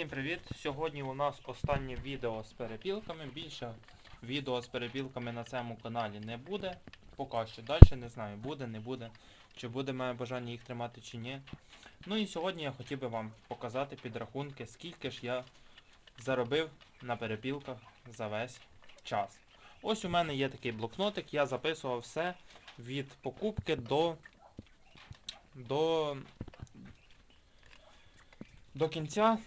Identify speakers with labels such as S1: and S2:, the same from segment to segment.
S1: Всім привіт! Сьогодні у нас останнє відео з перепілками. Більше відео з перепілками на цьому каналі не буде. Поки що далі не знаю, буде, не буде. Чи буде моє бажання їх тримати чи ні. Ну і сьогодні я хотів би вам показати підрахунки, скільки ж я заробив на перепілках за весь час. Ось у мене є такий блокнотик, я записував все від покупки до. до. до кінця.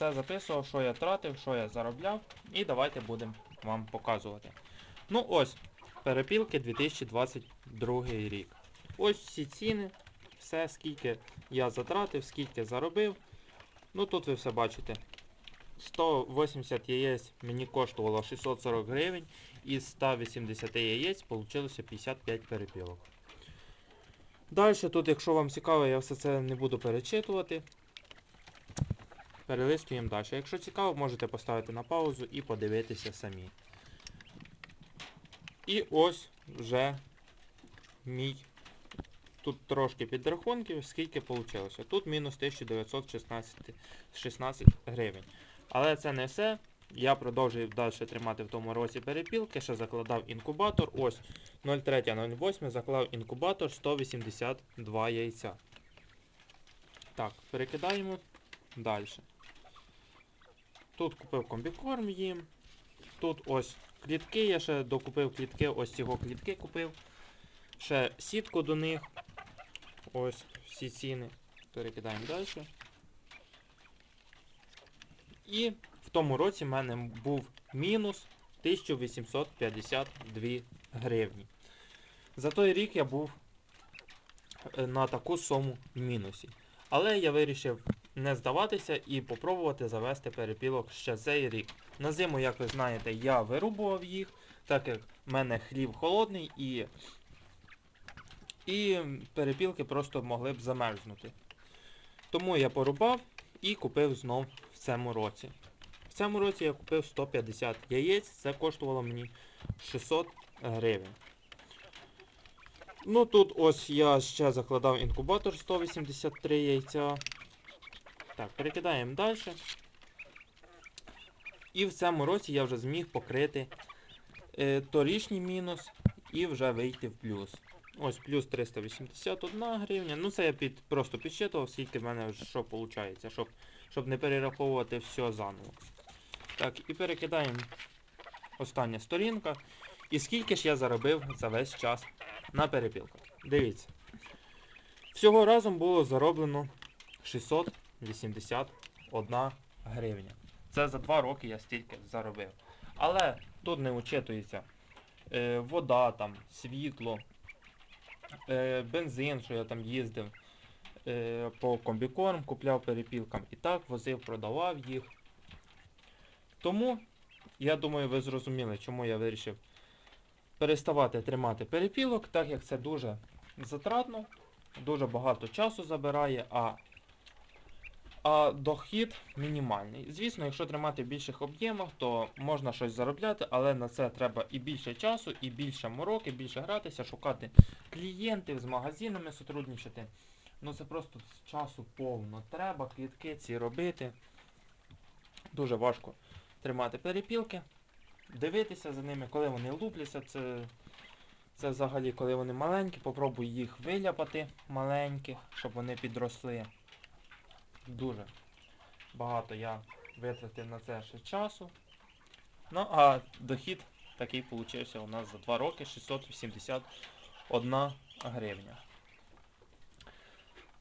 S1: Все записував, що я тратив, що я заробляв. І давайте будемо вам показувати. Ну ось, перепілки 2022 рік. Ось всі ціни, все, скільки я затратив, скільки заробив. Ну тут ви все бачите. 180 яєць мені коштувало 640 гривень. Із 180 яєць вийшло 55 перепілок. Далі тут, якщо вам цікаво, я все це не буду перечитувати. Перелистуємо далі. Якщо цікаво, можете поставити на паузу і подивитися самі. І ось вже мій. Тут трошки підрахунків, скільки вийшло. Тут мінус 1916 16 гривень. Але це не все. Я продовжую далі тримати в тому році перепілки, ще закладав інкубатор. Ось 03.08 заклав інкубатор 182 яйця. Так, перекидаємо далі. Тут купив комбікорм їм. Тут ось клітки, я ще докупив клітки, ось цього клітки купив. Ще сітку до них. Ось всі ціни. Перекидаємо далі. І в тому році в мене був мінус 1852 гривні. За той рік я був е, на таку суму в мінусі. Але я вирішив не здаватися і попробувати завести перепілок ще цей рік. На зиму, як ви знаєте, я вирубував їх, так як в мене хлів холодний і, і перепілки просто могли б замерзнути. Тому я порубав і купив знов в цьому році. В цьому році я купив 150 яєць, це коштувало мені 600 гривень. Ну тут ось я ще закладав інкубатор 183 яйця. Так, перекидаємо далі. І в цьому році я вже зміг покрити е, торішній мінус і вже вийти в плюс. Ось плюс 381 гривня. Ну це я під, просто підсчитував, скільки в мене що виходить, щоб, щоб не перераховувати все заново. Так, і перекидаємо остання сторінка. І скільки ж я заробив за весь час на перепілках. Дивіться. Всього разом було зароблено 681 гривня. Це за 2 роки я стільки заробив. Але тут не учитується е, вода, там, світло, е, бензин, що я там їздив е, по комбікорм, купляв перепілкам і так, возив, продавав їх. Тому, я думаю, ви зрозуміли, чому я вирішив переставати тримати перепілок, так як це дуже затратно, дуже багато часу забирає, а, а дохід мінімальний. Звісно, якщо тримати в більших об'ємах, то можна щось заробляти, але на це треба і більше часу, і більше морок, і більше гратися, шукати клієнтів, з магазинами сотрудничати. Ну це просто з часу повно. Треба клітки ці робити. Дуже важко тримати перепілки дивитися за ними, коли вони лупляться, це, це взагалі коли вони маленькі, попробуй їх виляпати маленьких, щоб вони підросли. Дуже багато я витратив на це ще часу. Ну, а дохід такий получився у нас за 2 роки 681 гривня.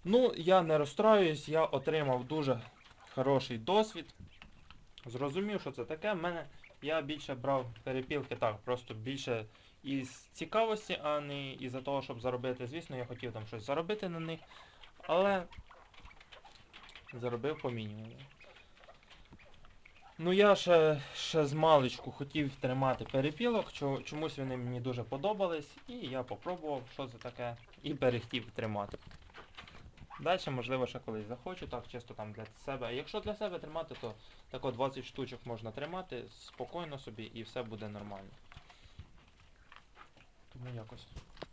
S1: Ну, я не розстраюсь, я отримав дуже хороший досвід. Зрозумів, що це таке. В мене я більше брав перепілки так, просто більше із цікавості, а не із-за того, щоб заробити. Звісно, я хотів там щось заробити на них, але заробив по мінімуму. Ну я ще, ще з маличку хотів тримати перепілок, чомусь вони мені дуже подобались, і я попробував, що це таке, і перехтів тримати. Далі, можливо, ще колись захочу, так, чисто там для себе. А якщо для себе тримати, то тако 20 штучок можна тримати спокійно собі і все буде нормально. Тому якось так.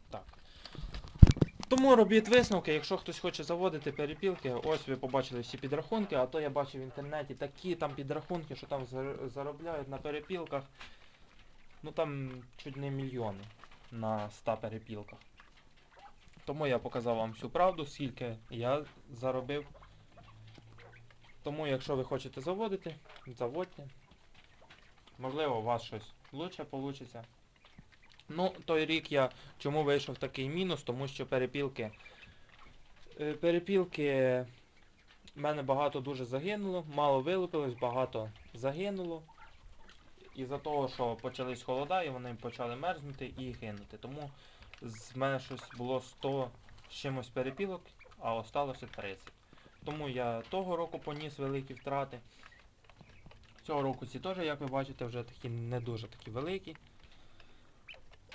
S1: Тому робіть висновки, якщо хтось хоче заводити перепілки, ось ви побачили всі підрахунки, а то я бачив в інтернеті такі там підрахунки, що там заробляють на перепілках. Ну там чуть не мільйони на 100 перепілках. Тому я показав вам всю правду, скільки я заробив. Тому якщо ви хочете заводити, заводьте. Можливо, у вас щось лучше вийде. Ну, той рік я чому вийшов такий мінус, тому що перепілки. е, Перепілки в мене багато дуже загинуло, мало вилупилось, багато загинуло. Із-за того, що почались холода і вони почали мерзнути і гинути. Тому з мене щось було 100 з чимось перепілок, а осталося 30. Тому я того року поніс великі втрати. Цього року ці теж, як ви бачите, вже такі не дуже такі великі.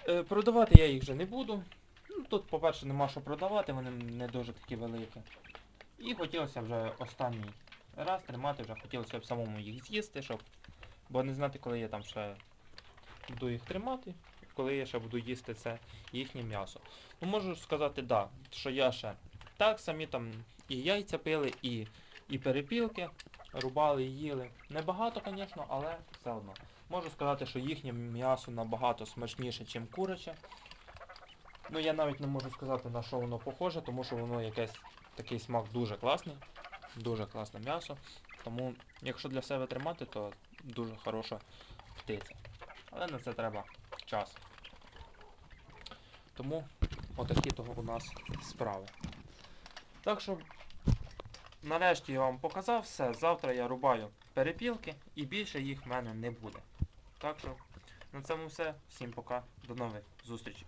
S1: Е, продавати я їх вже не буду. Ну, тут, по-перше, нема що продавати, вони не дуже такі великі. І хотілося вже останній раз тримати, вже хотілося б самому їх з'їсти, щоб. Бо не знати, коли я там ще буду їх тримати, коли я ще буду їсти це їхнє м'ясо. Ну можу сказати, да, що я ще так самі там і яйця пили, і, і перепілки рубали і їли. Небагато, звісно, але все одно. Можу сказати, що їхнє м'ясо набагато смачніше, ніж куряче. Ну я навіть не можу сказати на що воно похоже, тому що воно якесь такий смак дуже класний. Дуже класне м'ясо. Тому, якщо для себе тримати, то дуже хороша птиця. Але на це треба час. Тому отакі того у нас справи. Так що, нарешті я вам показав все. Завтра я рубаю перепілки і більше їх в мене не буде. Так що, на цьому все. Всім пока. До нових зустрічей.